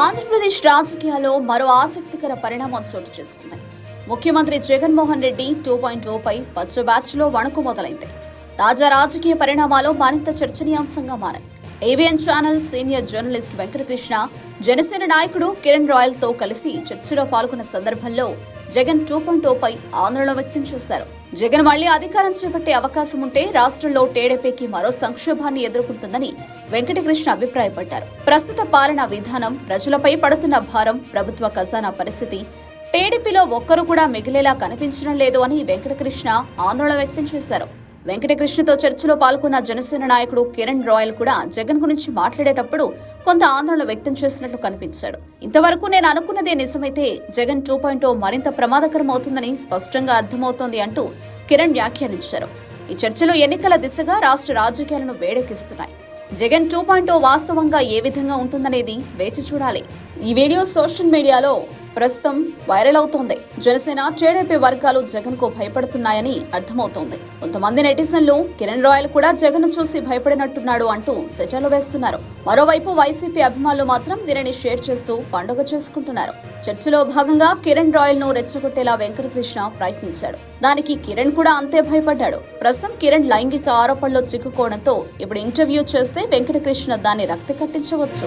ఆంధ్రప్రదేశ్ రాజకీయాల్లో మరో ఆసక్తికర పరిణామం చోటు చేసుకుంది ముఖ్యమంత్రి జగన్మోహన్ రెడ్డి టూ పాయింట్ ఓపై పచ్చ బ్యాచ్లో వణుకు మొదలైంది. తాజా రాజకీయ పరిణామాలు మరింత చర్చనీయాంశంగా మారాయి. ABN channel senior journalist Venkatakrishna Janasena నాయకుడు కిరణ్ రాయల్తో కలిసి చర్చలో పాల్గొన్న సందర్భంలో జగన్ టూ పాయింట్ oh పై ఆందోళన వ్యక్తం చేశారు. జగన్ మళ్ళీ అధికారం చేపట్టే అవకాశం ఉంటే రాష్ట్రంలో టీడీపీకి మరో సంక్షోభాన్ని ఎదుర్కొంటుందని వెంకటకృష్ణ అభిప్రాయపడ్డారు. ప్రస్తుత పాలనా విధానం ప్రజలపై పడుతున్న భారం ప్రభుత్వ ఖజానా పరిస్థితి టీడీపీలో ఒక్కరు కూడా మిగిలేలా కనిపించడం లేదు అని వెంకటకృష్ణ ఆందోళన వ్యక్తం చేశారు. వెంకటకృష్ణతో చర్చలో పాల్గొన్న జనసేన నాయకుడు కిరణ్ రాయల్ కూడా జగన్ గురించి మాట్లాడేటప్పుడు కొంత ఆందోళన వ్యక్తం చేసినట్లు కనిపించాడు. ఇంతవరకు నేను అనుకున్నదే నిజమైతే జగన్ టూ పాయింట్ మరింత ప్రమాదకరం అవుతుందని స్పష్టంగా అర్థమవుతోంది అంటూ కిరణ్ వ్యాఖ్యానించారు. ఈ చర్చలు ఎన్నికల దిశగా రాష్ట్ర రాజకీయాలను వేడెక్కిస్తున్నాయి. జగన్ టూ పాయింట్ వాస్తవంగా ఏ విధంగా ఉంటుందనేది వేచి చూడాలి. ఈ వీడియో సోషల్ మీడియాలో ప్రస్తుతం వైరల్ అవుతోంది. జనసేన టీడీపీ వర్గాలు జగన్కు భయపడుతున్నాయని అర్థమవుతోంది. కొంతమంది నెటిజన్లు కిరణ్ రాయల్ కూడా జగన్ చూసి భయపడినట్టున్నాడు అంటూ సెటలు వేస్తున్నారు. మరోవైపు వైసీపీ అభిమానులు మాత్రం దీనిని షేర్ చేస్తూ పండుగ చేసుకుంటున్నారు. చర్చలో భాగంగా కిరణ్ రాయల్ను రెచ్చగొట్టేలా వెంకటకృష్ణ ప్రయత్నించాడు. దానికి కిరణ్ కూడా అంతే భయపడ్డాడు. ప్రస్తుతం కిరణ్ లైంగిక ఆరోపణలో చిక్కుకోవడంతో ఇప్పుడు ఇంటర్వ్యూ చేస్తే వెంకటకృష్ణ దాన్ని రక్త కట్టించవచ్చు.